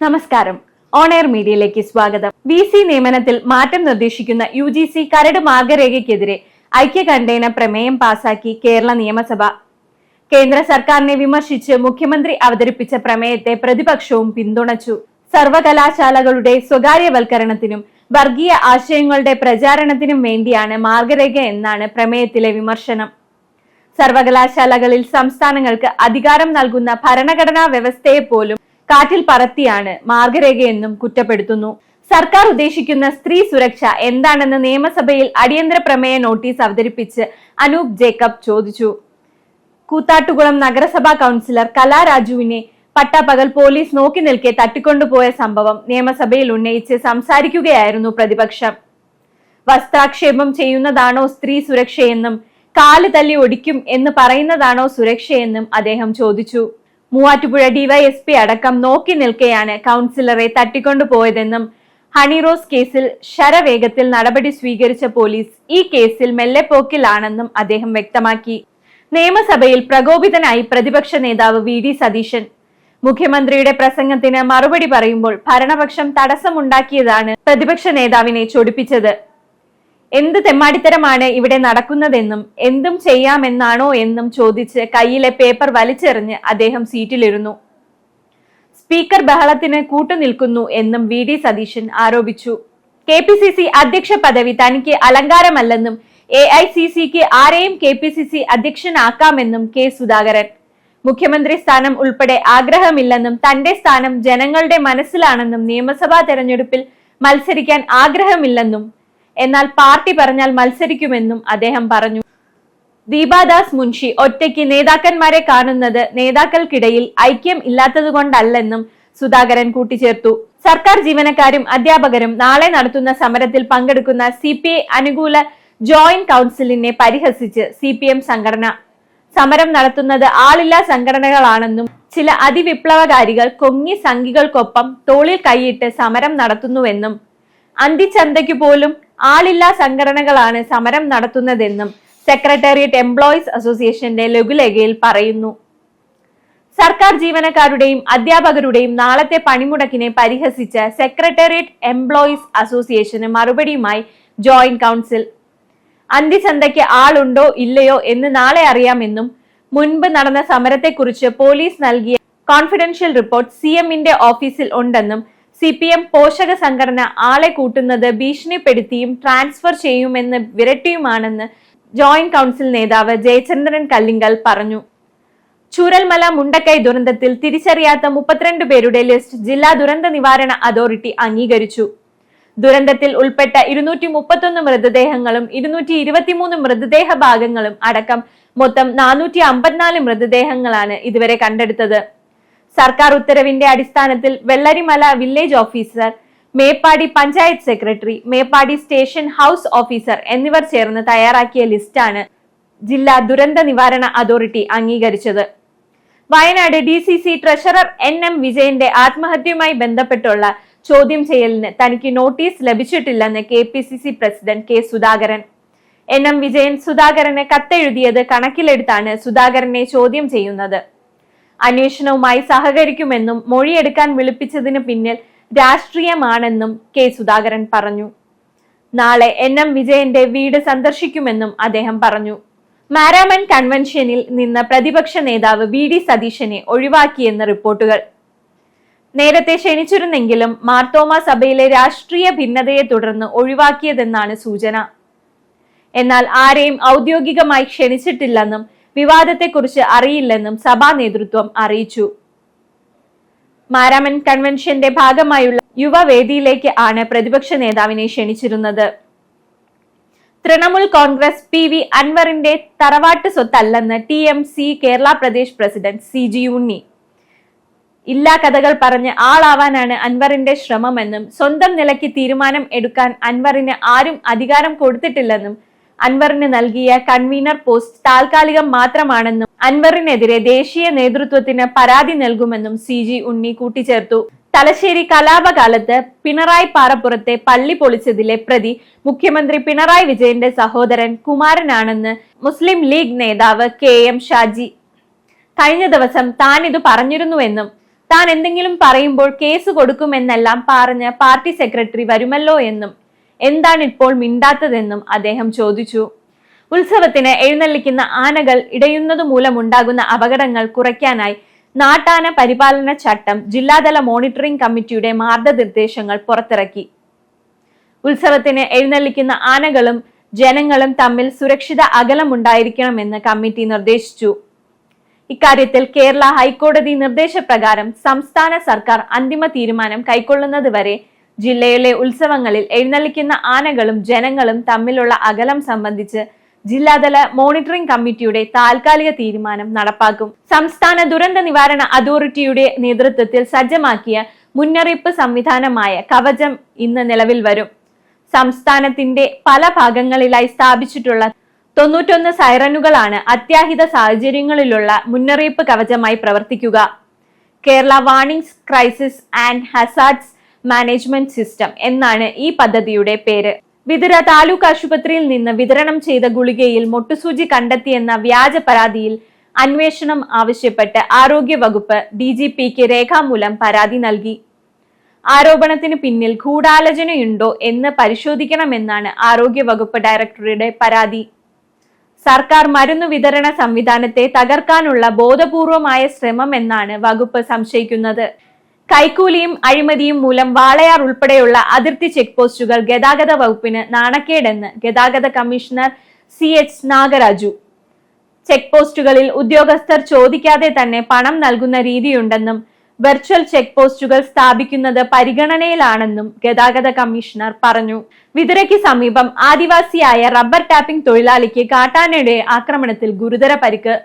നമസ്കാരം. On air മീഡിയയിലേക്ക് സ്വാഗതം. വി സി നിയമനത്തിൽ മാറ്റം നിർദ്ദേശിക്കുന്ന യു ജി സി കരട് മാർഗരേഖയ്ക്കെതിരെ ഐക്യകണ്ഠേന പ്രമേയം പാസാക്കി കേരള നിയമസഭ. കേന്ദ്ര സർക്കാരിനെ വിമർശിച്ച് മുഖ്യമന്ത്രി അവതരിപ്പിച്ച പ്രമേയത്തെ പ്രതിപക്ഷവും പിന്തുണച്ചു. സർവകലാശാലകളുടെ സ്വകാര്യവൽക്കരണത്തിനും വർഗീയ ആശയങ്ങളുടെ പ്രചാരണത്തിനും വേണ്ടിയാണ് മാർഗരേഖ എന്നാണ് പ്രമേയത്തിലെ വിമർശനം. സർവകലാശാലകളിൽ സംസ്ഥാനങ്ങൾക്ക് അധികാരം നൽകുന്ന ഭരണഘടനാ വ്യവസ്ഥയെ പോലും കാറ്റിൽ പറത്തിയാണ് മാർഗരേഖയെന്നും കുറ്റപ്പെടുത്തുന്നു. സർക്കാർ ഉദ്ദേശിക്കുന്ന സ്ത്രീ സുരക്ഷ എന്താണെന്ന് നിയമസഭയിൽ അടിയന്തര പ്രമേയ നോട്ടീസ് അവതരിപ്പിച്ച് അനൂപ് ജേക്കബ് ചോദിച്ചു. കൂത്താട്ടുകുളം നഗരസഭാ കൗൺസിലർ കലാരാജുവിനെ പട്ടാപ്പകൽ പോലീസ് നോക്കി നിൽക്കെ തട്ടിക്കൊണ്ടുപോയ സംഭവം നിയമസഭയിൽ ഉന്നയിച്ച് സംസാരിക്കുകയായിരുന്നു പ്രതിപക്ഷം. വസ്ത്രാക്ഷേപം ചെയ്യുന്നതാണോ സ്ത്രീ സുരക്ഷയെന്നും കാൽ തല്ലി ഒടിക്കും എന്ന് പറയുന്നതാണോ സുരക്ഷയെന്നും അദ്ദേഹം ചോദിച്ചു. മൂവാറ്റുപുഴ ഡിവൈഎസ്പി അടക്കം നോക്കി നിൽക്കെയാണ് കൗൺസിലറെ തട്ടിക്കൊണ്ടുപോയതെന്നും ഹണിറോസ് കേസിൽ ശരവേഗത്തിൽ നടപടി സ്വീകരിച്ച പോലീസ് ഈ കേസിൽ മെല്ലെപ്പോക്കിലാണെന്നും അദ്ദേഹം വ്യക്തമാക്കി. നിയമസഭയിൽ പ്രകോപിതനായി പ്രതിപക്ഷ നേതാവ് വി ഡി സതീശൻ. മുഖ്യമന്ത്രിയുടെ പ്രസംഗത്തിന് മറുപടി പറയുമ്പോൾ ഭരണപക്ഷം തടസ്സമുണ്ടാക്കിയതാണ് പ്രതിപക്ഷ നേതാവിനെ ചൊടിപ്പിച്ചത്. എന്ത് തെമ്മാടിത്തരമാണ് ഇവിടെ നടക്കുന്നതെന്നും എന്തും ചെയ്യാമെന്നാണോ എന്നും ചോദിച്ച് കയ്യിലെ പേപ്പർ വലിച്ചെറിഞ്ഞ് അദ്ദേഹം സീറ്റിലിരുന്നു. സ്പീക്കർ ബഹളത്തിന് കൂട്ടുനിൽക്കുന്നു എന്നും വി ഡി സതീശൻ ആരോപിച്ചു. കെ പി സി സി അധ്യക്ഷ പദവി തനിക്ക് അലങ്കാരമല്ലെന്നും എ ഐ സി സിക്ക് ആരെയും കെ പി സി സി അധ്യക്ഷനാക്കാമെന്നും കെ സുധാകരൻ. മുഖ്യമന്ത്രി സ്ഥാനം ഉൾപ്പെടെ ആഗ്രഹമില്ലെന്നും തന്റെ സ്ഥാനം ജനങ്ങളുടെ മനസ്സിലാണെന്നും നിയമസഭാ തെരഞ്ഞെടുപ്പിൽ മത്സരിക്കാൻ ആഗ്രഹമില്ലെന്നും എന്നാൽ പാർട്ടി പറഞ്ഞാൽ മത്സരിക്കുമെന്നും അദ്ദേഹം പറഞ്ഞു. ദീപാദാസ് മുൻഷി ഒറ്റയ്ക്ക് നേതാക്കന്മാരെ കാണുന്നത് നേതാക്കൾക്കിടയിൽ ഐക്യം ഇല്ലാത്തതുകൊണ്ടല്ലെന്നും സുധാകരൻ കൂട്ടിച്ചേർത്തു. സർക്കാർ ജീവനക്കാരും അധ്യാപകരും നാളെ നടത്തുന്ന സമരത്തിൽ പങ്കെടുക്കുന്ന സി പി ഐ അനുകൂല ജോയിന്റ് കൗൺസിലിനെ പരിഹസിച്ച് സി പി എം സംഘടന. സമരം നടത്തുന്നത് ആളില്ലാ സംഘടനകളാണെന്നും ചില അതിവിപ്ലവകാരികൾ കൊങ്ങി സംഘികൾക്കൊപ്പം തോളിൽ കൈയിട്ട് സമരം നടത്തുന്നുവെന്നും അന്തിച്ചന്തയ്ക്കു പോലും ആളില്ലാ സംഘടനകളാണ് സമരം നടത്തുന്നതെന്നും സെക്രട്ടേറിയറ്റ് എംപ്ലോയീസ് അസോസിയേഷന്റെ ലഘുലേഖയിൽ പറയുന്നു. സർക്കാർ ജീവനക്കാരുടെയും അധ്യാപകരുടെയും നാളത്തെ പണിമുടക്കിനെ പരിഹസിച്ച സെക്രട്ടേറിയറ്റ് എംപ്ലോയീസ് അസോസിയേഷന് മറുപടിയുമായി ജോയിന്റ് കൗൺസിൽ അന്തിസന്ധയ്ക്ക് ആളുണ്ടോ ഇല്ലയോ എന്ന് നാളെ അറിയാമെന്നും മുൻപ് നടന്ന സമരത്തെക്കുറിച്ച് പോലീസ് നൽകിയ കോൺഫിഡൻഷ്യൽ റിപ്പോർട്ട് സി എമ്മിന്റെ ഓഫീസിൽ ഉണ്ടെന്നും സി പി എം പോഷക സംഘടന ആളെ കൂട്ടുന്നത് ഭീഷണിപ്പെടുത്തിയും ട്രാൻസ്ഫർ ചെയ്യുമെന്ന് വിരട്ടിയുമാണെന്ന് ജോയിന്റ് കൗൺസിൽ നേതാവ് ജയചന്ദ്രൻ കല്ലിങ്കൽ പറഞ്ഞു. ചൂരൽമല മുണ്ടക്കൈ ദുരന്തത്തിൽ തിരിച്ചറിയാത്ത മുപ്പത്തിരണ്ട് പേരുടെ ലിസ്റ്റ് ജില്ലാ ദുരന്ത നിവാരണ അതോറിറ്റി അംഗീകരിച്ചു. ദുരന്തത്തിൽ ഉൾപ്പെട്ട ഇരുന്നൂറ്റി മുപ്പത്തൊന്ന് മൃതദേഹങ്ങളും ഇരുന്നൂറ്റി ഇരുപത്തിമൂന്ന് മൃതദേഹ ഭാഗങ്ങളും അടക്കം മൊത്തം നാനൂറ്റി അമ്പത്തിനാല് മൃതദേഹങ്ങളാണ് ഇതുവരെ കണ്ടെടുത്തത്. സർക്കാർ ഉത്തരവിന്റെ അടിസ്ഥാനത്തിൽ Vellarimala village officer Meppadi panchayat secretary Meppadi station house officer എന്നിവർ ചേർന്ന് തയ്യാറാക്കിയ ലിസ്റ്റാണ് ജില്ലാ ദുരന്ത നിവാരണ അതോറിറ്റി അംഗീകരിച്ചത്. Wayanad D C C treasurer N M വിജയന്റെ ആത്മഹത്യയുമായി ബന്ധപ്പെട്ടുള്ള ചോദ്യം ചെയ്യലിന് തനിക്ക് നോട്ടീസ് ലഭിച്ചിട്ടില്ലെന്ന് K P C C president K Sudhakaran. N M Vijayan സുധാകരന് കത്തെഴുതിയത് കണക്കിലെടുത്താണ് സുധാകരനെ ചോദ്യം ചെയ്യുന്നത്. അന്വേഷണവുമായി സഹകരിക്കുമെന്നും മൊഴിയെടുക്കാൻ വിളിപ്പിച്ചതിന് പിന്നിൽ രാഷ്ട്രീയമാണെന്നും കെ സുധാകരൻ പറഞ്ഞു. നാളെ എൻ എം വിജയന്റെ വീട് സന്ദർശിക്കുമെന്നും അദ്ദേഹം പറഞ്ഞു. മാരാമൺ കൺവെൻഷനിൽ നിന്ന് പ്രതിപക്ഷ നേതാവ് വി ഡി സതീശനെ ഒഴിവാക്കിയെന്ന് റിപ്പോർട്ടുകൾ. നേരത്തെ ക്ഷണിച്ചിരുന്നെങ്കിലും മാർത്തോമ സഭയിലെ രാഷ്ട്രീയ ഭിന്നതയെ തുടർന്ന് ഒഴിവാക്കിയതെന്നാണ് സൂചന. എന്നാൽ ആരെയും ഔദ്യോഗികമായി ക്ഷണിച്ചിട്ടില്ലെന്നും വിവാദത്തെക്കുറിച്ച് അറിയില്ലെന്നും സഭാ നേതൃത്വം അറിയിച്ചു. മാരാമൻ കൺവെൻഷന്റെ ഭാഗമായുള്ള യുവവേദിയിലേക്ക് ആണ് പ്രതിപക്ഷ നേതാവിനെ ക്ഷണിച്ചിരുന്നത്. തൃണമൂൽ കോൺഗ്രസ് പി വി അൻവറിന്റെ തറവാട്ട് സ്വത്തല്ലെന്ന് T M C Kerala Pradesh president C G Unni. ഇല്ലാ കഥകൾ പറഞ്ഞ് ആളാവാനാണ് അൻവറിന്റെ ശ്രമമെന്നും സ്വന്തം നിലയ്ക്ക് തീരുമാനം എടുക്കാൻ അൻവറിന് ആരും അധികാരം കൊടുത്തിട്ടില്ലെന്നും അൻവറിന് നൽകിയ കൺവീനർ പോസ്റ്റ് താൽക്കാലികം മാത്രമാണെന്നും അൻവറിനെതിരെ ദേശീയ നേതൃത്വത്തിന് പരാതി നൽകുമെന്നും സി ജി ഉണ്ണി കൂട്ടിച്ചേർത്തു. തലശ്ശേരി കലാപകാലത്ത് പിണറായി പാറപ്പുറത്തെ പള്ളി പൊളിച്ചതിലെ പ്രതി മുഖ്യമന്ത്രി പിണറായി വിജയന്റെ സഹോദരൻ കുമാരനാണെന്ന് മുസ്ലിം ലീഗ് നേതാവ് കെ എം ഷാജി. കഴിഞ്ഞ ദിവസം താൻ ഇത് പറഞ്ഞിരുന്നുവെന്നും താൻ എന്തെങ്കിലും പറയുമ്പോൾ കേസ് കൊടുക്കുമെന്നെല്ലാം പറഞ്ഞ് പാർട്ടി സെക്രട്ടറി വരുമല്ലോ എന്നും എന്താണ് ഇപ്പോൾ മിണ്ടാത്തതെന്നും അദ്ദേഹം ചോദിച്ചു. ഉത്സവത്തിന് എഴുന്നള്ളിക്കുന്ന ആനകൾ ഇടയുന്നതു മൂലമുണ്ടാകുന്ന അപകടങ്ങൾ കുറയ്ക്കാനായി നാട്ടാന പരിപാലന ചട്ടം ജില്ലാതല മോണിറ്ററിംഗ് കമ്മിറ്റിയുടെ മാർഗനിർദ്ദേശങ്ങൾ പുറത്തിറക്കി. ഉത്സവത്തിന് എഴുന്നള്ളിക്കുന്ന ആനകളും ജനങ്ങളും തമ്മിൽ സുരക്ഷിത അകലമുണ്ടായിരിക്കണമെന്ന് കമ്മിറ്റി നിർദ്ദേശിച്ചു. ഇക്കാര്യത്തിൽ കേരള ഹൈക്കോടതി നിർദ്ദേശപ്രകാരം സംസ്ഥാന സർക്കാർ അന്തിമ തീരുമാനം കൈക്കൊള്ളുന്നതുവരെ ജില്ലയിലെ ഉത്സവങ്ങളിൽ എഴുന്നള്ളിക്കുന്ന ആനകളും ജനങ്ങളും തമ്മിലുള്ള അകലം സംബന്ധിച്ച് ജില്ലാതല മോണിറ്ററിംഗ് കമ്മിറ്റിയുടെ താൽക്കാലിക തീരുമാനം നടപ്പാക്കും. സംസ്ഥാന ദുരന്ത നിവാരണ അതോറിറ്റിയുടെ നേതൃത്വത്തിൽ സജ്ജമാക്കിയ മുന്നറിയിപ്പ് സംവിധാനമായ കവചം ഇന്ന് നിലവിൽ വരും. സംസ്ഥാനത്തിന്റെ പല ഭാഗങ്ങളിലായി സ്ഥാപിച്ചിട്ടുള്ള തൊണ്ണൂറ്റൊന്ന് സൈറനുകളാണ് അത്യാഹിത സാഹചര്യങ്ങളിലുള്ള മുന്നറിയിപ്പ് കവചമായി പ്രവർത്തിക്കുക. Kerala warnings crisis and hazards management system എന്നാണ് ഈ പദ്ധതിയുടെ പേര്. വിതുര താലൂക്ക് ആശുപത്രിയിൽ നിന്ന് വിതരണം ചെയ്ത ഗുളികയിൽ മൊട്ടുസൂചി കണ്ടെത്തിയെന്ന വ്യാജ പരാതിയിൽ അന്വേഷണം ആവശ്യപ്പെട്ട് ആരോഗ്യ വകുപ്പ് ഡി ജി പിക്ക് രേഖാമൂലം പരാതി നൽകി. ആരോപണത്തിന് പിന്നിൽ ഗൂഢാലോചനയുണ്ടോ എന്ന് പരിശോധിക്കണമെന്നാണ് ആരോഗ്യ വകുപ്പ് ഡയറക്ടറുടെ പരാതി. സർക്കാർ മരുന്ന് വിതരണ സംവിധാനത്തെ തകർക്കാനുള്ള ബോധപൂർവമായ ശ്രമം എന്നാണ് വകുപ്പ് സംശയിക്കുന്നത്. കൈക്കൂലിയും അഴിമതിയും മൂലം വാളയാർ ഉൾപ്പെടെയുള്ള അതിർത്തി ചെക്ക് പോസ്റ്റുകൾ ഗതാഗത വകുപ്പിന് നാണക്കേടെന്ന് ഗതാഗത commissioner C H Nagaraju. Check പോസ്റ്റുകളിൽ ഉദ്യോഗസ്ഥർ ചോദിക്കാതെ തന്നെ പണം നൽകുന്ന രീതിയുണ്ടെന്നും വെർച്വൽ ചെക്ക് പോസ്റ്റുകൾ സ്ഥാപിക്കുന്നത് പരിഗണനയിലാണെന്നും ഗതാഗത കമ്മീഷണർ പറഞ്ഞു. വിതുരയ്ക്ക് സമീപം ആദിവാസിയായ റബ്ബർ ടാപ്പിംഗ് തൊഴിലാളിക്ക് കാട്ടാനയുടെ ആക്രമണത്തിൽ ഗുരുതര പരിക്ക്.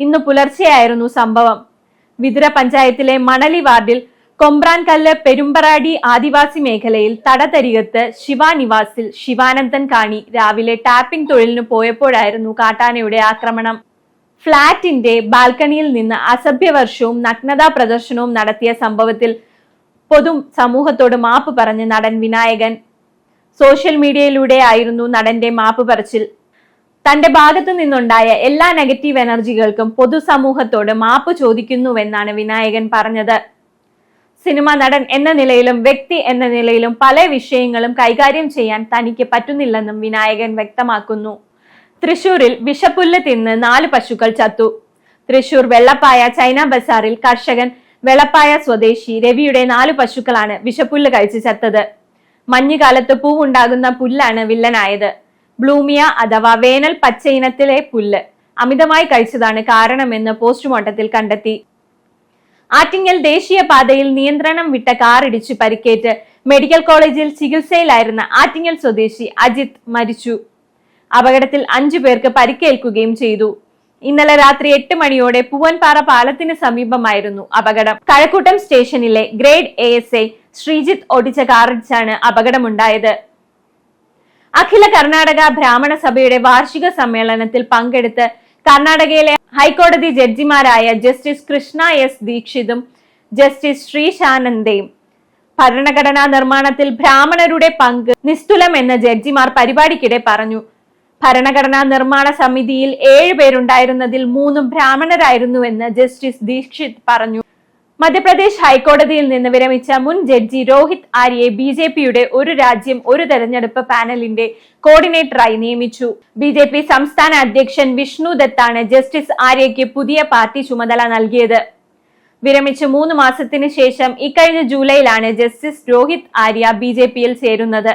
ഇന്ന് പുലർച്ചെയായിരുന്നു സംഭവം. വിതുര പഞ്ചായത്തിലെ മണലി വാർഡിൽ കൊമ്പ്രാൻകല്ല് പെരുമ്പറാടി ആദിവാസി മേഖലയിൽ തടതരികത്ത് ശിവാനിവാസിൽ ശിവാനന്ദൻ കാണി രാവിലെ ടാപ്പിംഗ് തൊഴിലിന് പോയപ്പോഴായിരുന്നു കാട്ടാനയുടെ ആക്രമണം. ഫ്ളാറ്റിന്റെ ബാൽക്കണിയിൽ നിന്ന് അസഭ്യവർഷവും നഗ്നതാ പ്രദർശനവും നടത്തിയ സംഭവത്തിൽ പൊതു സമൂഹത്തോട് മാപ്പ് പറഞ്ഞ് നടൻ വിനായകൻ. സോഷ്യൽ മീഡിയയിലൂടെ ആയിരുന്നു നടന്റെ മാപ്പ് പറച്ചിൽ. തന്റെ ഭാഗത്തു നിന്നുണ്ടായ എല്ലാ നെഗറ്റീവ് എനർജികൾക്കും പൊതുസമൂഹത്തോട് മാപ്പ് ചോദിക്കുന്നുവെന്നാണ് വിനായകൻ പറഞ്ഞത്. സിനിമാ നടൻ എന്ന നിലയിലും വ്യക്തി എന്ന നിലയിലും പല വിഷയങ്ങളും കൈകാര്യം ചെയ്യാൻ തനിക്ക് പറ്റുന്നില്ലെന്നും വിനായകൻ വ്യക്തമാക്കുന്നു. തൃശൂരിൽ വിഷപ്പുല്ല് തിന്ന് നാല് പശുക്കൾ ചത്തു. തൃശൂർ വെള്ളപ്പായ ചൈന ബസാറിൽ കർഷകൻ വെള്ളപ്പായ സ്വദേശി രവിയുടെ നാല് പശുക്കളാണ് വിഷപ്പുല്ല് കഴിച്ച് ചത്തത്. മഞ്ഞുകാലത്ത് പൂവുണ്ടാകുന്ന പുല്ലാണ് വില്ലനായത്. ബ്ലൂമിയ അഥവാ വേനൽ പച്ചയിനത്തിലെ പുല്ല് അമിതമായി കഴിച്ചതാണ് കാരണമെന്ന് പോസ്റ്റ്മോർട്ടത്തിൽ കണ്ടെത്തി. ആറ്റിങ്ങൽ ദേശീയപാതയിൽ നിയന്ത്രണം വിട്ട കാർ ഇടിച്ച് പരിക്കേറ്റ് മെഡിക്കൽ കോളേജിൽ ചികിത്സയിലായിരുന്ന ആറ്റിങ്ങൽ സ്വദേശി അജിത് മരിച്ചു. അപകടത്തിൽ അഞ്ചു പേർക്ക് പരിക്കേൽക്കുകയും ചെയ്തു. ഇന്നലെ രാത്രി എട്ട് മണിയോടെ പൂവൻപാറ പാലത്തിന് സമീപമായിരുന്നു അപകടം. കഴക്കൂട്ടം സ്റ്റേഷനിലെ ഗ്രേഡ് എ എസ് ശ്രീജിത്ത് ഓടിച്ച കാറിടിച്ചാണ് അപകടമുണ്ടായത്. അഖില കർണാടക ബ്രാഹ്മണ സഭയുടെ വാർഷിക സമ്മേളനത്തിൽ പങ്കെടുത്ത് കർണാടകയിലെ ഹൈക്കോടതി ജഡ്ജിമാരായ ജസ്റ്റിസ് കൃഷ്ണ എസ് ദീക്ഷിതും ജസ്റ്റിസ് ശ്രീശാനന്ദയും ഭരണഘടനാ നിർമ്മാണത്തിൽ ബ്രാഹ്മണരുടെ പങ്ക് നിസ്തുലം എന്ന ജഡ്ജിമാർ പരിപാടിക്കിടെ പറഞ്ഞു. ഭരണഘടനാ നിർമ്മാണ സമിതിയിൽ ഏഴ് പേരുണ്ടായിരുന്നതിൽ മൂന്നും ബ്രാഹ്മണരായിരുന്നുവെന്ന് ജസ്റ്റിസ് ദീക്ഷിത് പറഞ്ഞു. മധ്യപ്രദേശ് ഹൈക്കോടതിയിൽ നിന്ന് വിരമിച്ച മുൻ ജഡ്ജി രോഹിത് ആര്യയെ ബി ജെ പിയുടെ ഒരു രാജ്യം ഒരു തെരഞ്ഞെടുപ്പ് പാനലിന്റെ കോർഡിനേറ്ററായി നിയമിച്ചു. ബി ജെ പി സംസ്ഥാന അധ്യക്ഷൻ വിഷ്ണു ദത്താണ് ജസ്റ്റിസ് ആര്യയ്ക്ക് പുതിയ പാർട്ടി ചുമതല നൽകിയത്. വിരമിച്ച് മൂന്ന് മാസത്തിന് ശേഷം ഇക്കഴിഞ്ഞ ജൂലൈയിലാണ് justice Rohit Arya B J പിയിൽ ചേരുന്നത്.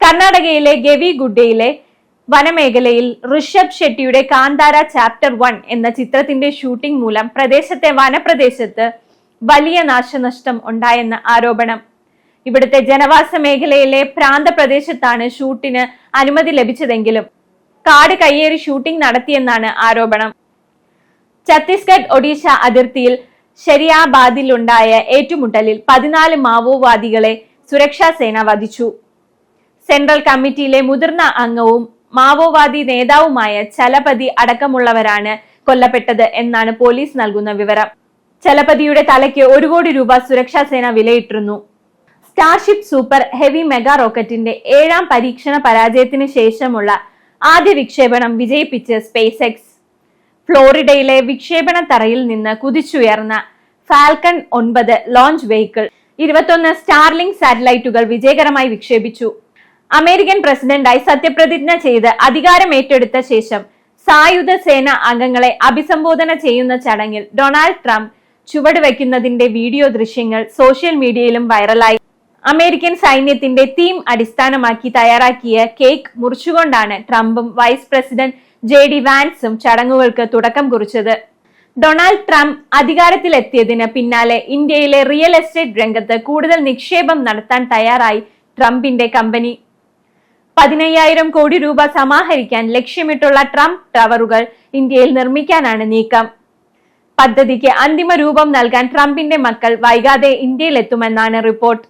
കർണാടകയിലെ ഗവിഗുഡയിലെ വനമേഖലയിൽ ഋഷഭ് ഷെട്ടിയുടെ കാന്താര ചാപ്റ്റർ വൺ എന്ന ചിത്രത്തിന്റെ ഷൂട്ടിംഗ് മൂലം പ്രദേശത്തെ വനപ്രദേശത്ത് വലിയ നാശനഷ്ടം ഉണ്ടായെന്ന ആരോപണം. ഇവിടുത്തെ ജനവാസ മേഖലയിലെ പ്രാന്തപ്രദേശത്താണ് ഷൂട്ടിന് അനുമതി ലഭിച്ചതെങ്കിലും കാട് കയ്യേറി ഷൂട്ടിംഗ് നടത്തിയെന്നാണ് ആരോപണം. ഛത്തീസ്ഗഡ് ഒഡീഷ അതിർത്തിയിൽ ഷെരിയാബാദിലുണ്ടായ ഏറ്റുമുട്ടലിൽ പതിനാല് മാവോവാദികളെ സുരക്ഷാ സേന വധിച്ചു. സെൻട്രൽ കമ്മിറ്റിയിലെ മുതിർന്ന അംഗവും മാവോവാദി നേതാവുമായ ചലപതി അടക്കമുള്ളവരാണ് കൊല്ലപ്പെട്ടത് എന്നാണ് പോലീസ് നൽകുന്ന വിവരം. ചലപതിയുടെ തലയ്ക്ക് ഒരു കോടി രൂപ സുരക്ഷാ സേന വിലയിട്ടിരുന്നു. സ്റ്റാർഷിപ്പ് സൂപ്പർ ഹെവി മെഗാ റോക്കറ്റിന്റെ ഏഴാം പരീക്ഷണ പരാജയത്തിന് ശേഷമുള്ള ആദ്യ വിക്ഷേപണം വിജയിപ്പിച്ച് സ്പേസ് എക്സ്. ഫ്ലോറിഡയിലെ വിക്ഷേപണ തറയിൽ നിന്ന് കുതിച്ചുയർന്ന ഫാൽക്കൺ ഒൻപത് ലോഞ്ച് വെഹിക്കിൾ ഇരുപത്തൊന്ന് സ്റ്റാർലിംഗ് സാറ്റലൈറ്റുകൾ വിജയകരമായി വിക്ഷേപിച്ചു. അമേരിക്കൻ പ്രസിഡന്റായി സത്യപ്രതിജ്ഞ ചെയ്ത് അധികാരം ഏറ്റെടുത്ത ശേഷം സായുധ സേന അംഗങ്ങളെ അഭിസംബോധന ചെയ്യുന്ന ചടങ്ങിൽ ഡൊണാൾഡ് ട്രംപ് ചുവടുവെക്കുന്നതിന്റെ വീഡിയോ ദൃശ്യങ്ങൾ സോഷ്യൽ മീഡിയയിലും വൈറലായി. അമേരിക്കൻ സൈന്യത്തിന്റെ തീം അടിസ്ഥാനമാക്കി തയ്യാറാക്കിയ കേക്ക് മുറിച്ചുകൊണ്ടാണ് ട്രംപും വൈസ് പ്രസിഡന്റ് ജെ ഡി വാൻസും ചടങ്ങുകൾക്ക് തുടക്കം കുറിച്ചത്. ഡൊണാൾഡ് ട്രംപ് അധികാരത്തിലെത്തിയതിന് പിന്നാലെ ഇന്ത്യയിലെ റിയൽ എസ്റ്റേറ്റ് രംഗത്ത് കൂടുതൽ നിക്ഷേപം നടത്താൻ തയ്യാറായി ട്രംപിന്റെ കമ്പനി പതിനയ്യായിരം കോടി രൂപ സമാഹരിക്കാൻ ലക്ഷ്യമിട്ടുള്ള ട്രംപ് ടവറുകൾ ഇന്ത്യയിൽ നിർമ്മിക്കാനാണ് നീക്കം. പദ്ധതിക്ക് അന്തിമ രൂപം നൽകാൻ ട്രംപിന്റെ മക്കൾ വൈകാതെ ഇന്ത്യയിലെത്തുമെന്നാണ് റിപ്പോർട്ട്.